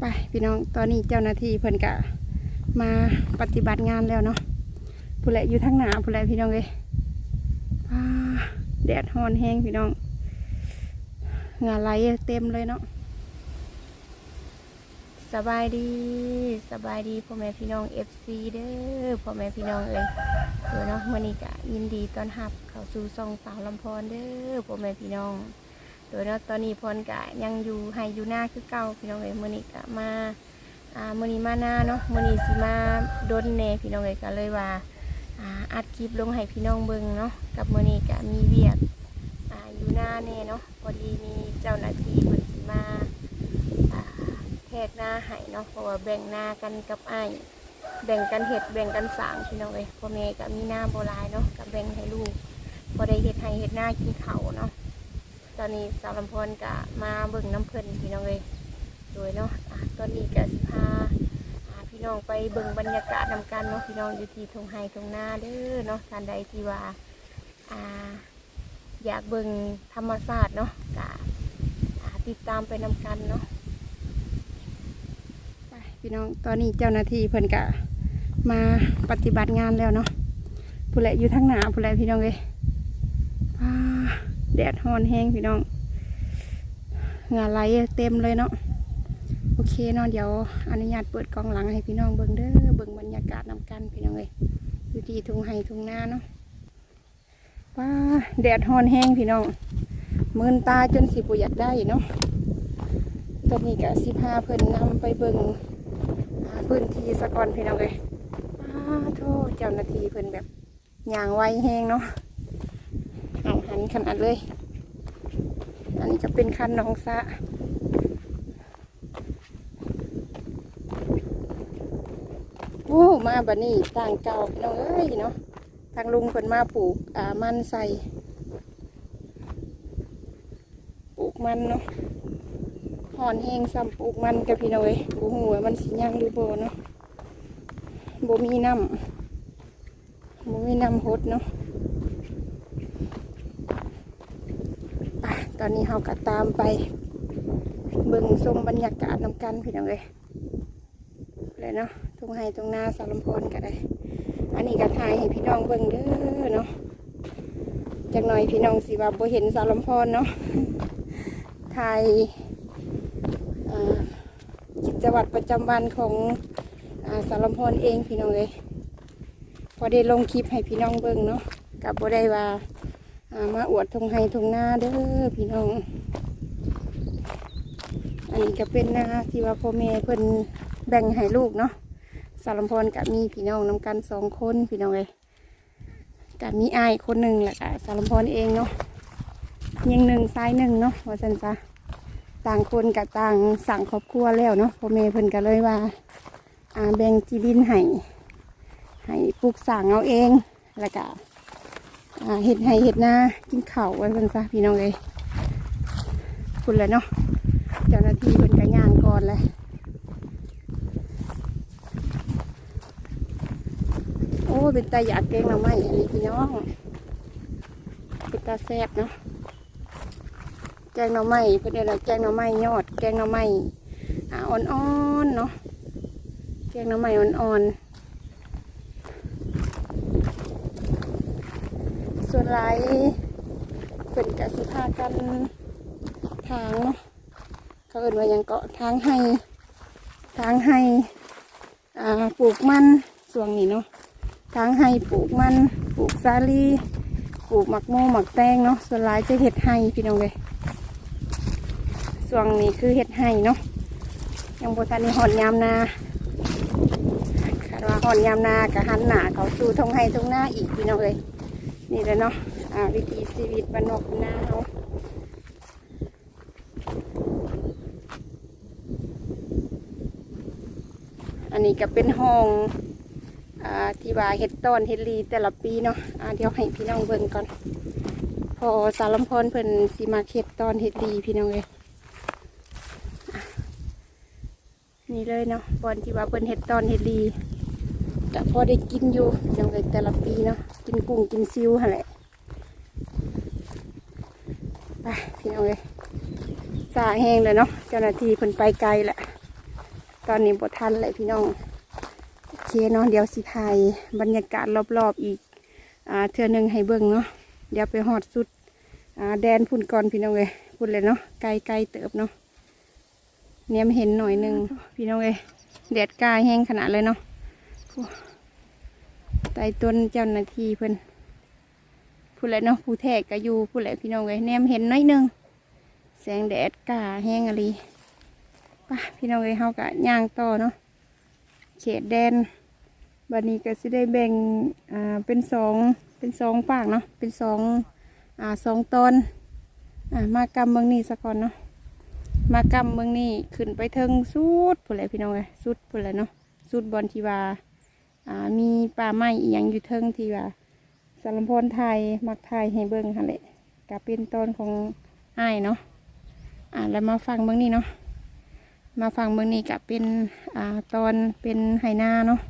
ไปพี่น้องตอนนี้เจ้าหน้าที่เพิ่นกะมาปฏิบัติงานแล้วเนาะผู้แหลอยู่ทั้งหนาผู้แหลพี่น้องเลยแดดฮอนแห้งพี่น้องเหงาไหลเต็มเลยเนาะสบายดีสบายดีพ่อแม่พี่น้องเอฟซีเด้อพ่อแม่พี่น้องเอ้ยเออเนาะวันนี้กะยินดีต้อนรับเข้าสู่ซองสาวลำพรเด้อพ่อแม่พี่น้อง โดยเนาะตอนนี้พรกะยังอยู่ให้อยู่หน้าคือเก่าพี่น้องเอ๋ยมื้อนี้กะมาอ่ามื้อนี้มาหน้าเนาะมื้อนี้สิมาดนแน่พี่น้องเอ๋ยก็เลยว่าอ่าอัดคลิปลงให้พี่น้องเบิ่งเนาะกับมื้อนี้กะมีเวียกอ่าอยู่หน้าแน่เนาะพอดีมีเจ้าหน้าที่เพิ่นสิมาอ่าแทกหน้าให้เนาะเพราะว่าแบ่งหน้ากันกับไอ้แบ่งกันเฮ็ดแบ่งกันสางพี่น้องเอ๋ยพ่อแม่ก็มีหน้าโบ่หลายเนาะก็แบ่งให้ลูกพอได้เฮ็ดให้เฮ็ดหน้ากินข้าเนาะ ตอนนี้สาวลำพรกะมาเบิ่งน้ำเพลินพี่น้องเลยโดยเนาะอะตอนนี้กะสิพาพี่น้องไปเบิ่งบรรยากาศนำกันเนาะพี่น้องอยู่ที่ทงไฮทงนาเด้อเนาะท่านใดที่ว่าอ่า อยากเบิ่งธรรมศาสตร์เนาะกะติดตามไปนำกันเนาะพี่น้องตอนนี้เจ้าหน้าที่เพิ่นกะมาปฏิบัติงานแล้วเนาะผู้แหละอยู่ทั้งหนาผู้แหละพี่น้องเลยอ่า แดดฮอนแห้งพี่น้องเหงาไหลเต็มเลยเนาะโอเคเนาะเดี๋ยวอนุญาตเปิดกองหลังให้พี่น้องเบิ่งเด้อเบิ่งบรรยากาศนำกันพี่น้องเลยอยู่ที่ทุ่งไห่ทุ่งนาเนาะว้าแดดฮอนแห้งพี่น้องมืนตาจนสิบอยากได้เนาะตอนนี้ก็สิพาเพิ่นนำไปเบิ่งพื้นที่สะก่อนพี่น้องเลยว้าโทษเจ้าหน้าที่เพิ่นแบบย่างไวแห้งเนาะ นขนาดเลย อันนี้ก็เป็นคันน้องสะโอ้มาบัดนี้ต่างเก่าพี่น้องเอ้ยเนาะทางลุงเพิ่นมาปลูกอ่ามันใส่ปลูกมันเนาะหอนแห้งซ้ำปลูกมันกับพี่น้องเอ้ยบูหัวมันสิยังหรือโบเนาะโบมีน้ำโบมีน้ำหดเนาะ อนนี้เราก็ตามไปเบิ่งชมบรรยากาศนำกันพี่น้องเลยเลยเนาะตรงไห้ตรงหน้าสารลำพรก็ได้ อันนี้ก็ถ่ายให้พี่น้องเบิ่งเด้อเนาะจากหน่อยพี่น้องสิว่าบ่เห็นสารลำพรเนาะถ่ายกิจวัตรประจำวันของอสารลำพรเองพี่น้องเลยพอได้ลงคลิปให้พี่น้องเบิ่งเนาะกับบ่ได้ว่า มาอวดทงไฮทงหน้าเด้อพี่น้อง อันนี้ก็เป็นนาที่ว่าพ่อแม่เพิ่นแบ่งให้ลูกเนาะสารพรกับมีพี่น้องนำกันสองคนพี่น้องเลยกับมีไอ้คนหนึ่งแหละกับสารพรเองเนาะยิงหนึ่งซ้ายหนึ่งเนาะว่าสันซะต่างคนกับต่างสั่งครอบครัวแล้วเนาะพ่อแม่เพิ่นก็เลยว่าอาแบ่งจีดินให้ให้ปลูกสั่งเอาเองแล้วก็ เห็ดให้เห็ดหน้ากินเข้าวไว้เพิ่นซะพี่น้องเลยคุณเลยเนาะเจ้าหน้าที่เพิ่นก็ย่างก่อนเลยโอ้เป็นตาอยากแกงหน่อไม้อันนี้พี่น้องเป็นตาแซ่บเนาะแกงหน่อไม้เพิ่นเรียกว่าแกงหน่อไม้ยอด แกงหน่อไม้อ่อ่อนๆเนาะแกงหน่อไม้อ่อนๆ ส่วนหลายเป็นกสิพากันทางเนาะเขาเอินว่าหยังเกาะทางให้ ทางให้อ่าปลูกมันส่วงนี้เนาะทางให้ปลูกมันปลูกสาลีปลูกหมักโมหมักแตงเนาะส่วนหลายจะเห็ดให้พี่น้องเลยส่วงนี้คือเห็ดให้เนาะยังโบทันได้หอนยามนาคาดว่าหอนยามนากะหันหนาเขาสู่ทงให้ทงหน้าอีกพี่น้องเลย นี่แหละเนาะอ่าวิถีชีวิตบ้านอกบ้านาเขาอันนี้ก็เป็นห้องอ่าที่ว่าเฮ็ดต้นเฮ็ดลีแต่ละปีเนาะอ่าเดี๋ยวให้พี่น้องเบิ่งก่อน พอสารลำพรเพิ่นสีมาเฮ็ดต้นเฮ็ดลีพี่น้องเลยนี่เลยเนาะบอนที่ว่าเพิ่นเฮ็ดต้นเฮ็ดลี ก็พอได้กินอยู่ยังไงแต่ละปีเนาะกินกุ้งกินซิวหั่นแหละไปพี่น้องเลยสาแห้งเลยเนาะเจ้าหน้าที่เพิ่นไปไกลแหละตอนนี้บททันเลยพี่น้องโอเคเนาะเดี๋ยวสิถ่ายบรรยากาศรอบๆอีกอ่าเทื่อหนึงให้เบิ่งเนาะเดี๋ยวไปหอดสุดอ่าแดนพุ่นก่อนพี่น้องเลยพุ่นเลยเนาะไกลไกลๆเติบเนาะเนี่ยมเห็นหน่อยหนึงพี่น้องเลยแดดกายแห้งขนาดเลยเนาะ โอ้ใต้ต้นเจ้าหน้าที่เพิ่นพูดเลยเนาะผู้แทกก็อยู่พูดเลยพี่น้องเลยแนมเห็นน้อยหนึงแสงแดดกาแห้งอะไรป่ะพี่น้องเลยเฮากะย่างต่อเนาะเขตแดนบัดนี้ก็สิได้แบ่งอ่าเป็นสองเป็นสองฝากเนาะเป็นสองอ่าสองตอนอ่ามากำเมืองนี้สะก่อนเนาะมากำเมืองนี้ขึ้นไปเทิงสุดพูดเลยพี่น้องเลยสุดพูดเลยเนาะสุดบอลทีวา มีป่าไม้อีหยังอยู่เทิงที่ว่าสารพรไทยมักไทยให้เบิ่งค่ะแหละก็เป็นตอนของอ้ายเนาะอ่าแล้วมาฟังเบิ่งนี่เนาะมาฟังเบิ่งนี่ก็เป็นอ่าตอนเป็นไหนาเนาะ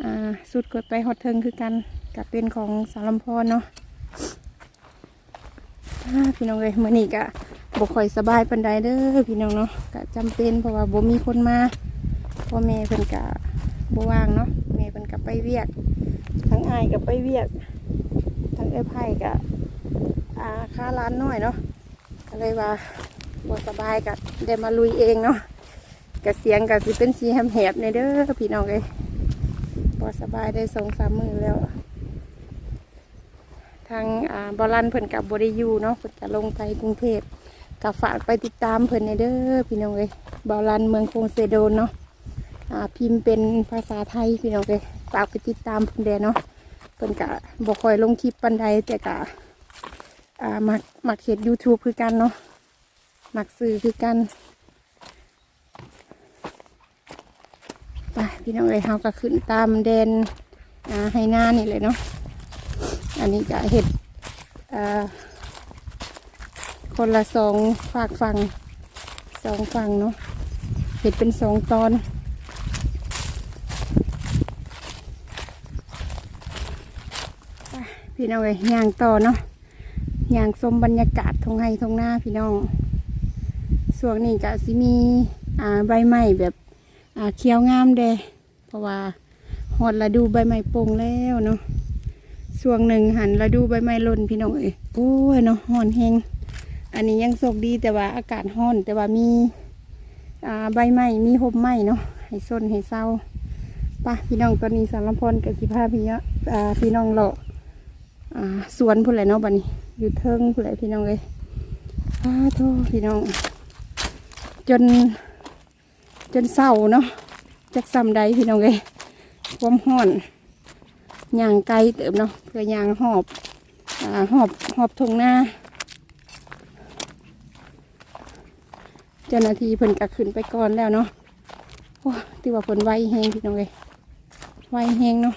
อ่าสุดกดไปฮอดเทิงคือกันก็เป็นของสารพรเนาะพี่น้องเลยมื่อนี้ก็บ่ค่อยสบายปันใดเด้อพี่น้องเนาะก็จำเป็นเพราะว่าบ่มีคนมาพ่อแม่เพิ่นก็บ่ว่างเนาะ ไปเวียก ทั้งอายกับไปเวียก ทั้งเอ้ไผ่กับอาค่าร้านน้อยเนาะก็เลยว่าบสบายกับได้มาลุยเองเนาะกับเสียงกับสิเป็นสีแหบๆในเด้อพี่น้องเลยบสบายได้สองสามมือแล้ว ทางอ่าบอลันเพิ่นกับบริยูเนาะเพิ่นกับลงไปกรุงเทพกับฝากไปติดตามเพิ่นในเด้อพี่น้องเลยบอลันเมืองคงเซโดนเนาะ พิมพ์เป็นภาษาไทยพี่น้องเลยฝากไปติดตามเพิ่นแดเนาะเพิ่นกะบอกคอยลงคลิปปันใดแต่กะมักมักเห็ด YouTube คือกันเนาะมักสื่อคือกันไปพี่น้องเอ้ยเฮาก็ขึ้นตามแดนอ่าไฮนานี่เลยเนาะอันนี้ก็เห็ดคนละสองฝากฝั่งสองฝั่งเนาะเห็ดเป็นสองตอน พี่น้องเอ้ยย่างต่อเนาะย่างชมบรรยากาศทงไห้ทงหน้าพี่น้องส่วนนี้ก็สิมีใบไม้แบบเขียวงามเดเพราะว่าหอดฤดูใบไม้ปงแล้วเนาะส่วนหนึ่งหันฤดูใบไม้ล่นพี่น้องเอ้ยโอ้ยเนาะห่อนแหงอันนี้ยังโชคดีแต่ว่าอากาศห้อนแต่ว่ามีใบไม้มีหบไม้เนาะให้ส้นให้เศร้าป่ะพี่น้องตอนนี้สารพรกับสิพาพี่เนาะอ่าพี่น้องเลาะ อ่าสวนพุ่นแหละเนาะบัดนี้ อยู่เทิงพุ่นแหละพี่น้องเลยอ้าโทษพี่น้อง จน จนเศร้าเนาะจักซ้ำใดพี่น้องเลยความห้อนย่างไกลเติมเนาะเพื่อยางหอบอ่าหอบหอบทงหน้าเจ้าหน้าที่เพิ่นก็ขึ้นไปก่อนแล้วเนาะโอ้ที่ว่าเพิ่นไวแหงพี่น้องเลยไวแหงเนาะ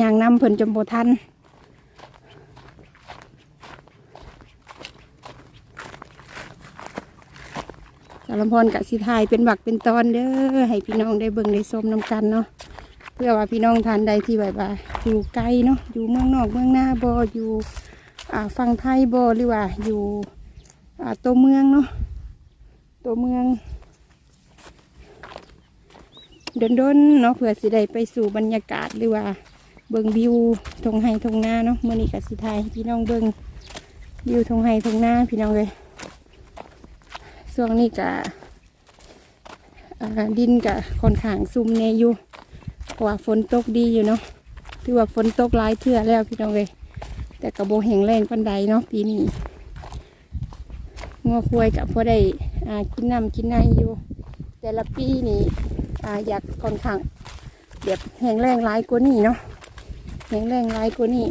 ย่างน้ำเพิ่นจมโบทันสารพรกับสิทายเป็นบักเป็นตอนเด้อให้พี่น้องได้เบิ่งได้ชมน้ำกันเนาะเพื่อว่าพี่น้องทานใดที่แบบว่าอยู่ไกลเนาะอยู่เมืองนอกเมืองหน้าบ่อยู่ฝั่งไทยบ่หรือว่าอยู่ตัวเมืองเนาะตัวเมืองดนๆเนาะเพื่อสิได้ไปสู่บรรยากาศหรือว่า เบิ่งวิวทงไฮทงนาเนาะเมื่อนี้กับสิไทยพี่น้องเบิ่งวิวทงไฮทงนาพี่น้องเลยช่วงนี้กะดินกะค่อนข้างซุ่มเนอยู่เพราะว่าฝนตกดีอยู่เนาะถือว่าฝนตกหลายเทื่อแล้วพี่น้องเลยแต่กระโบแห้งแรงปันใดเนาะปีนี้งัวควายกับพอได้กินน้ำกินในอยู่ แต่ละปีนี่ออยากค่อนข้างแบบแห้งแรงหลายกว่านี้เนาะ ข็งแรงหลายกว่านี่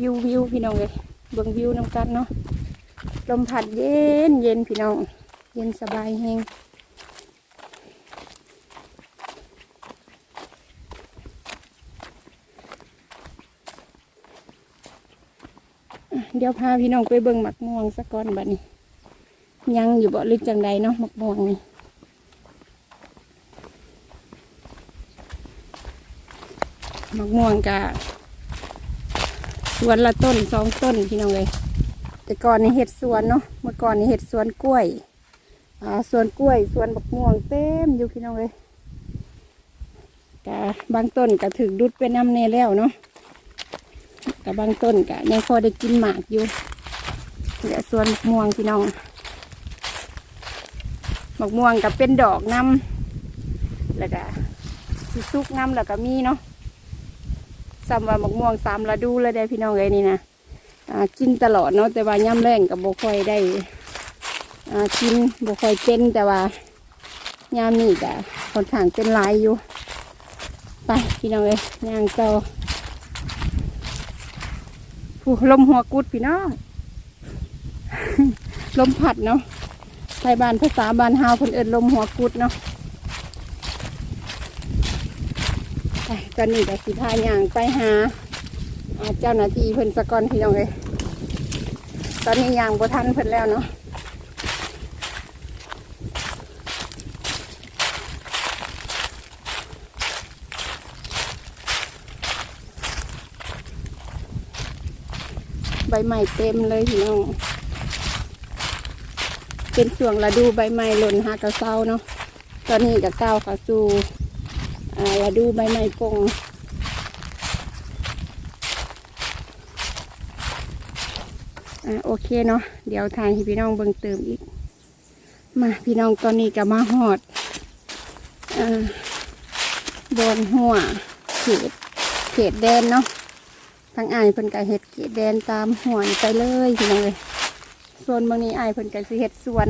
วิววิวพี่น้องเลยเบิ่งวิวน้ำกันเนาะลมพัดเย็นเย็นพี่น้อง เย็นสบายแฮงเดี๋ยวพาพี่น้องไปเบิ่งหมักม่วงสักก้อนบัดนี้ ยังอยู่บ่ลึกจังใดเนาะหมักม่วงนี่ มะม่วงกะสวนละต้นสองต้นพี่น้องเลยแต่ก่อนนี่เห็ดสวนเนาะเมื่อก่อนนี่เห็ดสวนกล้วยอ่าสวนกล้วยสวนบักม่วงเต็มอยู่พี่น้องเลยกะบางต้นก็ถึงดุดเป็นน้ำเนแล้วเนาะกับบางต้นก็ยังพอได้กินหมากอยู่เดี๋ยวสวนบักม่วงพี่น้องบักม่วงกับเป็นดอกน้ำแล้วก็สิซุกน้ำแล้วก็มีเนาะ ซ้ำว่าบักม่วงสามฤดูเลยได้พี่น้องเลยนี่นะกินตลอดเนาะแต่ว่าย่ำแรงกับบ่ค่อยได้กินบ่ค่อยเป็นแต่ว่ายามนี่ก็ค่อนข้างเป็นลายอยู่ ไปพี่น้องเอ้ยย่างเจ้าผู้ลมหัวกุดพี่น้องลมผัดเนาะไทยบ้านภาษาบ้านฮาวคนเอินลมหัวกุดเนาะไป ตอนนี้ก็สิพาย่างไปหาเจ้าหน้าที่เพิ่นสะกอนพี่น้องเอ้ยตอนนี้ย่างบ่ทันเพิ่นแล้วเนาะใบใหม่เต็มเลยพี่น้องเป็นส่วงฤดูใบไม้หล่นหากระเซ้าเนาะ ตอนนี้กับก้าวเข้าสู่ อ่าดูใบไม้ปงโอเคเนาะเดี๋ยวทางให้พี่น้องเบิ่งเติมอีก มาพี่น้องตอนนี้กับมาหอดอบนหัวเขตเขตแดนเนาะทางอายเพิ่นก็เฮ็ดเขตแดนตามหัวไปเลยพี่น้องเลยส่วนบางนี้อายเพิ่นก็สิเฮ็ดสวน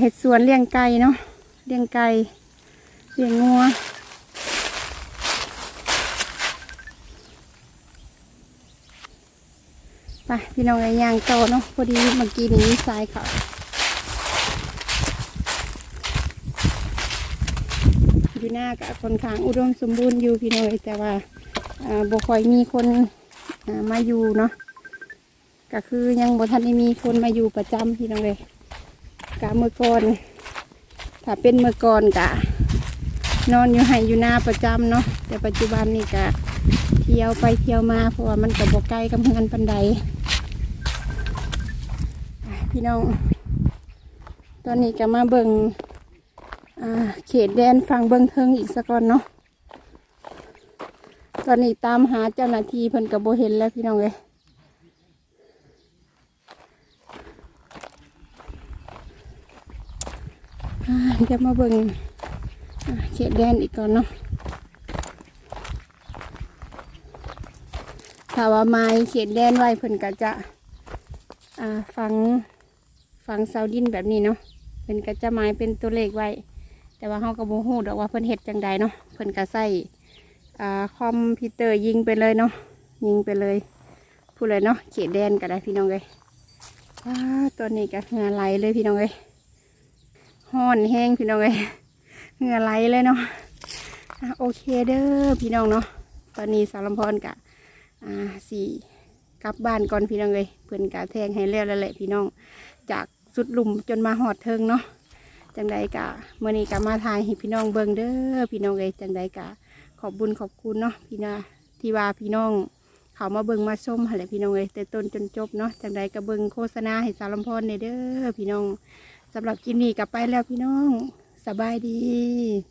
เฮ็ดสวนเลี้ยงไก่เนาะเลี้ยงไก่ สียงงัวไปพี่น้องไอ้ยางโตเนาะพอดีเมื่อกี้นี้ทรายเขาอยู่หน้ากับคนข้างอุดมสมบูรณ์อยู่พี่น้องเอ้ยแต่ว่าบ่ค่อยมีคนมาอยู่เนาะก็คือยังบ่ทันได้มีคนมาอยู่ประจำพี่น้องเลยกะเมื่อก่อนถ้าเป็นเมื่อก่อนกะ นอนอยู่ให้อยู่หน้าประจำเนาะแต่ปัจจุบันนี่กะเที่ยวไปเที่ยวมาเพราะว่ามันก็บ่ใกล้กับเฮือนปันใดพี่น้อง ตอนนี้ก็มาเบิ่งอ่าเขตแดนฝั่งเบิงเทิงอีกสักก่อนเนาะตอนนี้ตามหาเจ้าหน้าที่เพิ่นกับโบเห็นแล้วพี่น้องเลยเดี๋ยวมาเบิ่งาเขตแดนอีกก่อนเนาะถ้าว่าไม้เขตแดนไว้เพิ่นก็จะอ่าฝังฝังเสาดินแบบนี้เนาะเพิ่นก็จะไม้เป็นตัวเลขไว้ แต่ว่าเขาก็บ่ฮู้ดอกว่าเพิ่นเฮ็ดจังใดเนาะเพิ่นก็ใส่คอมพิวเตอร์ยิงไปเลยเนาะยิงไปเลยพูดเลยเนาะเขตแดนก็ได้พี่น้องเลยตัวนี้ก็เหงื่อไหลเลยพี่น้องเลยห้อนแห้งพี่น้องเลย เหงื่อไหลเลยเนาะอะโอเคเด้อพี่น้องเนาะตอนนี้สารลำพรกะอ่าสี่กลับบ้านก่อนพี่น้องเลยเพื่อนกะแทงให้แล้วแล้วแหละพี่น้อง จากสุดหลุมจนมาหอดเทิงเนาะจังใดกะเมื่อนี้กะมาทายให้พี่น้องเบิ่งเด้อพี่น้องเลยจังใดกะขอบบุญขอบคุณเนาะพี่นาที่ว่าพี่น้องเขามาเบิ่งมาชมหั่นแหละพี่น้องเลยแต่ต้นจนจบเนาะจังใดก็เบิ่งโฆษณาให้สารลำพรในเด้อพี่น้องสำหรับกินนี้กลับไปแล้วพี่น้อง สบายดี